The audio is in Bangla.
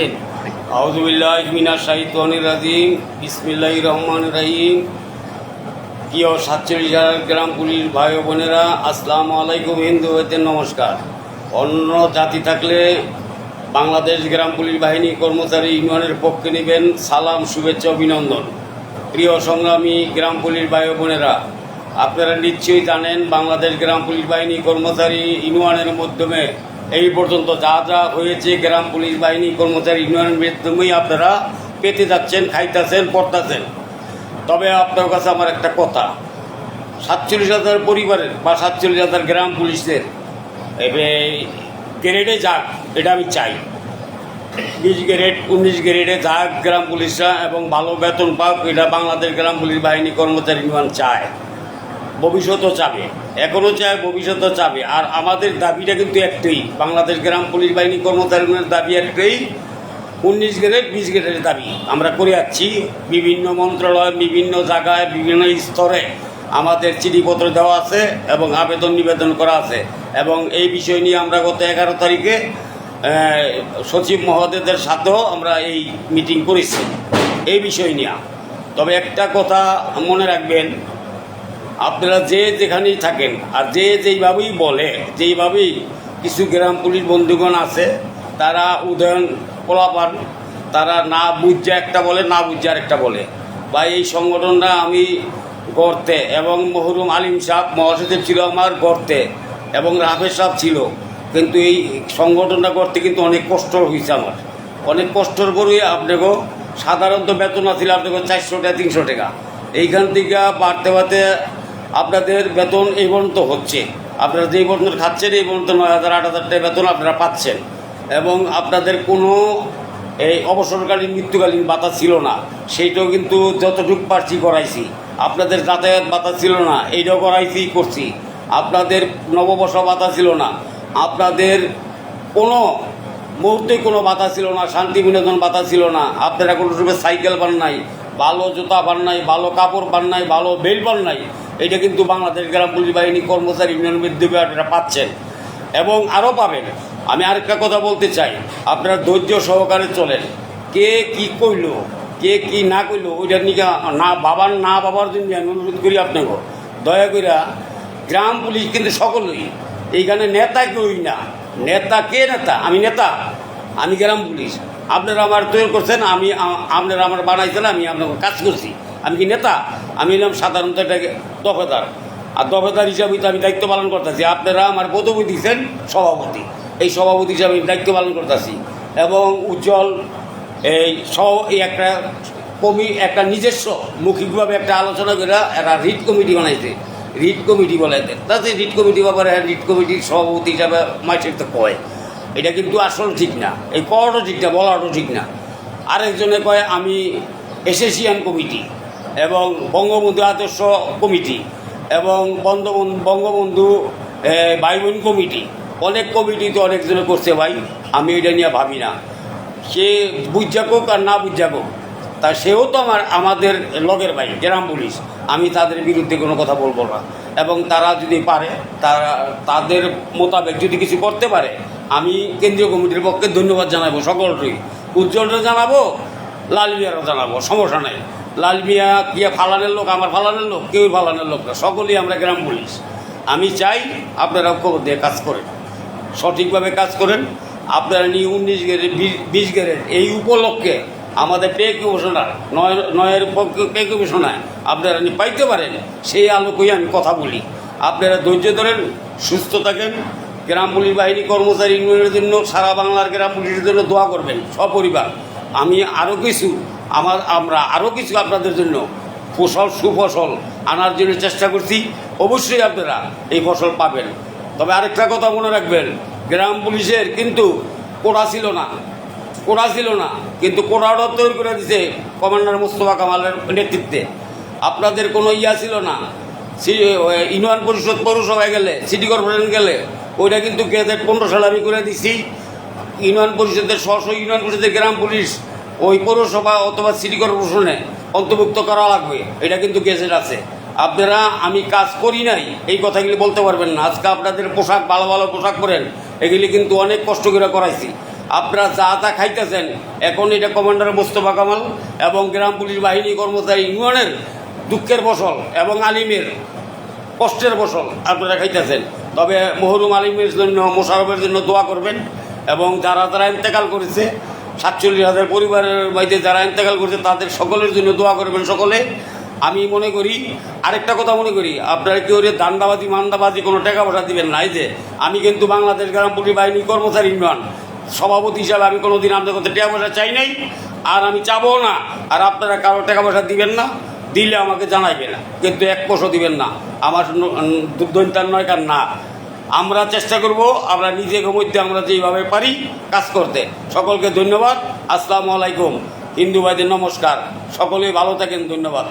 দেন। আউজুবিল্লাহ মিনা শাহিদানির রাজিম। বিসমিল্লাহ রহমান রহিম। প্রিয় সাতচল্লিশ হাজার গ্রাম পুলিশ ভাই বোনেরা, আসসালামু আলাইকুম হিন্দু হইতেন নমস্কার। অন্য জাতি থাকলে বাংলাদেশ গ্রাম পুলিশ বাহিনী কর্মচারী ইউনিয়নের পক্ষে নেবেন সালাম, শুভেচ্ছা, অভিনন্দন। প্রিয় সংগ্রামী গ্রাম পুলিশ ভাই বোনেরা, আপনারা নিশ্চয়ই জানেন বাংলাদেশ গ্রাম পুলিশ বাহিনী কর্মচারী ইউনিয়নের মাধ্যমে এই পর্যন্ত যা যা হয়েছে, গ্রাম, পুলিশ বাহিনী, কর্মচারী, ইউনিয়নের মাধ্যমেই আপনারা পেতে যাচ্ছেন, খাইতেছেন, পড়তেছেন। তবে আপনার কাছে আমার একটা কথা, সাতচল্লিশ হাজার পরিবারের বা সাতচল্লিশ হাজার গ্রাম পুলিশের এবে গ্রেডে যাক, এটা আমি চাই। বিশ গ্রেড, উনিশ গ্রেডে যাক গ্রাম পুলিশরা এবং ভালো বেতন পাক, এটা বাংলাদেশ গ্রাম পুলিশ বাহিনী কর্মচারী ইউনিয়ন চায়। ভবিষ্যতও চাবে। এখনও চায় ভবিষ্যতও চাবে। আর আমাদের দাবিটা কিন্তু একটাই। বাংলাদেশ গ্রাম পুলিশ বাহিনী কর্মচারী ইউনিয়নের দাবি একটাই। উনিশ গ্রেড বিশ গ্রেডের দাবি। আমরা করে যাচ্ছি। বিভিন্ন মন্ত্রণালয়, বিভিন্ন জায়গায়, বিভিন্ন স্তরে আমাদের চিঠিপত্র দেওয়া আছে এবং আবেদন নিবেদন করা আছে। এবং এই বিষয় নিয়ে আমরা গত এগারো তারিখে সচিব মহোদয়দের সাথেও আমরা এই মিটিং করেছি। এই বিষয় নিয়ে। তবে একটা কথা মনে রাখবেন আপনারা যে যেখানেই থাকেন, আর যে যেইভাবেই বলে, যেইভাবেই কিছু গ্রাম পুলিশ বন্ধুগণ আছে, তারা উদয়ন পোলাপান, তারা না বুঝছে একটা বলে, না বুঝছে একটা বলে। বা এই সংগঠনটা আমি গড়তে এবং মহরুম আলিম সাহ মহাসচিব ছিল আমার গড়তে এবং রাফেজ সাহ ছিল, কিন্তু এই সংগঠনটা করতে কিন্তু অনেক কষ্ট হয়েছে আমার। অনেক কষ্টর করে আপনাকেও সাধারণত বেতন আছিল আপনাকে চারশো টাকা, তিনশো টাকা। এইখান থেকে বাড়তে বাড়তে আপনাদের বেতন এই পর্যন্ত হচ্ছে। আপনারা যেই পর্যন্ত খাচ্ছেন, এই পর্যন্ত নয় হাজার, আট হাজার টাকা বেতন আপনারা পাচ্ছেন। এবং আপনাদের কোনো এই অবসরকালীন, মৃত্যুকালীন ভাতা ছিল না। সেইটাও কিন্তু যতটুকু পারছি করাইছি। আপনাদের যাতায়াত ভাতা ছিল না, এইটাও করাইছি, করছি। আপনাদের নববর্ষ ভাতা ছিল না। আপনাদের কোনো মুহূর্তে কোনো বাধা ছিল না, শান্তি বিনোদন বাধা ছিল না। আপনারা কোনো রূপে সাইকেল পান নাই, ভালো জুতা পান নাই, ভালো কাপড় পান নাই, ভালো বেল পান নাই। এটা কিন্তু বাংলাদেশ গ্রাম পুলিশ বাহিনী কর্মচারী ইউনিয়ন মাধ্যমে আপনারা পাচ্ছেন। এবং আরও পাবেন। আমি আরেকটা কথা বলতে চাই। আপনারা ধৈর্য সহকারে চলেন। কে কি কইল, কে কি না কইল, ওইটা নিকে না বাবার না বাবার জন্য আমি অনুরোধ করি আপনাকে। দয়া কইরা গ্রাম পুলিশ কিন্তু সকলেই। এইখানে নেতা কেউই না। নেতা কে নেতা? আমি নেতা। আমি গ্রাম পুলিশ। আপনারা আমার তৈরি করছেন, আমি আপনারা আমার বানাইছেন, আমি আপনাকে কাজ করছি। আমি কি নেতা? আমি এলাম সাধারণত এটাকে দফেদার। আর দফেদার হিসাবে তো আমি দায়িত্ব পালন করতেছি। আপনারা আমার পদবী দিয়েছেন সভাপতি। এই সভাপতি হিসাবে আমি দায়িত্ব পালন করতেছি। এবং উজ্জ্বল এই সহ এই একটা কমি, একটা নিজস্ব মৌখিকভাবে একটা আলোচনা করে একটা রিট কমিটি বানাইছে। রিট কমিটি বলে এদের। তাতে রিট কমিটি ব্যাপারে রিট কমিটির সভাপতি হিসাবে মাইসের তো কয়। এটা কিন্তু আসল ঠিক না। এই কওয়াটাও ঠিক না, বলাটাও ঠিক না। আরেকজনে কয়, আমি এসেসিয়ান কমিটি। এবং বঙ্গবন্ধু আদর্শ কমিটি এবং বঙ্গবন্ধু ভাই বোন কমিটি। অনেক কমিটি তো অনেকজনে করছে ভাই, আমি এটা নিয়ে ভাবি না। সে বুঝাকুক আর না বুঝাকুক তা সেও তো আমার, আমাদের লগের ভাই, গ্রাম পুলিশ। আমি তাদের বিরুদ্ধে কোনো কথা বলব না। এবং তারা যদি পারে, তারা, তাদের মোতাবেক যদি কিছু করতে পারে, আমি কেন্দ্রীয় কমিটির পক্ষে ধন্যবাদ জানাব সকলকেই উজ্জ্বলরা জানাব লাল মিয়ারও জানাব, সমস্যা নেই। লাল মিয়া কি ফালানের লোক, আমার ফালানের লোক কেউ ফালানের লোক না। সকলেই আমরা গ্রাম পুলিশ। আমি চাই আপনারা খবর দিয়ে কাজ করেন। সঠিকভাবে কাজ করেন। আপনারা নিয়ে উনিশ গ্রেড বিশ গ্রেড এই উপলক্ষে আমাদের পে কমিশনার, নয়, নয়ের পক্ষে পে কমিশনার আপনারা পাইতে পারেন, সেই আলোকেই আমি কথা বলি। আপনারা ধৈর্য ধরেন, সুস্থ থাকেন। গ্রাম পুলিশ বাহিনী কর্মচারী ইউনিয়নের জন্য, সারা বাংলার গ্রাম পুলিশের জন্য দোয়া করবেন, সপরিবার। আমি আরও কিছু আমার, আমরা আরও কিছু আপনাদের জন্য ফসল, সুফসল আনার জন্য চেষ্টা করছি। অবশ্যই আপনারা এই ফসল পাবেন। তবে আরেকটা কথা মনে রাখবেন, গ্রাম পুলিশের কিন্তু কোড়া ছিল না, কোড়া ছিল না, কিন্তু কোড়াটা তৈরি করে দিছে কমান্ডার মোস্তফা কামালের নেতৃত্বে। আপনাদের কোনো ইয়া ছিল না ইউনিয়ন পরিষদ পৌরসভায় গেলে, সিটি কর্পোরেশন গেলে, ওইটা কিন্তু গেজেট পনেরো সালে আমি করে দিছি। ইউনিয়ন পরিষদের স্ব ইউনিয়ন পরিষদের গ্রাম পুলিশ ওই পৌরসভা অথবা সিটি কর্পোরেশনে অন্তর্ভুক্ত করা লাগবে। এটা কিন্তু গেজেট আছে। আপনারা, আমি কাজ করি নাই, এই কথাগুলি বলতে পারবেন না। আজকে আপনাদের পোশাক, ভালো ভালো পোশাক পরেন, এগুলি কিন্তু অনেক কষ্ট করে করাইছি। আপনারা যা যা খাইতেছেন, এখন এটা কমান্ডার মোস্তফা কামাল এবং গ্রাম পুলিশ বাহিনী কর্মচারী ইউনিয়নের দুঃখের ফসল এবং আলিমের কষ্টের ফসল আপনারা খাইতেছেন। তবে মহরুম আলিমের জন্য, মোশারফের জন্য দোয়া করবেন এবং যারা যারা ইন্তেকাল করেছে সাতচল্লিশ হাজার পরিবারের মধ্যে যারা ইন্তেকাল করেছে, তাদের সকলের জন্য দোয়া করবেন সকলে। আমি মনে করি, আরেকটা কথা মনে করি, আপনারা কেউ দান্দাবাজি, মান্দাবাজি কোনো টাকা পয়সা দিবেন না? যে, আমি কিন্তু বাংলাদেশ গ্রাম পুলিশ বাহিনী কর্মচারী ইউনিয়ন সভাপতি হিসাবে আমি কোনোদিন আপনাদের কাছে টাকা পয়সা চাই নাই, আর আমি চাবো না। আর আপনারা কারও টাকা পয়সা দিবেন না, দিলে আমাকে জানাইবেন। কিন্তু এক পয়সা দিবেন না। আমার দৈন্তার নয় কার না আমরা চেষ্টা করব আমরা নিজেকে মধ্যে আমরা যেইভাবে পারি কাজ করতে। সকলকে ধন্যবাদ। আসসালামু আলাইকুম। হিন্দু ভাইদের নমস্কার। সকলেই ভালো থাকেন। ধন্যবাদ।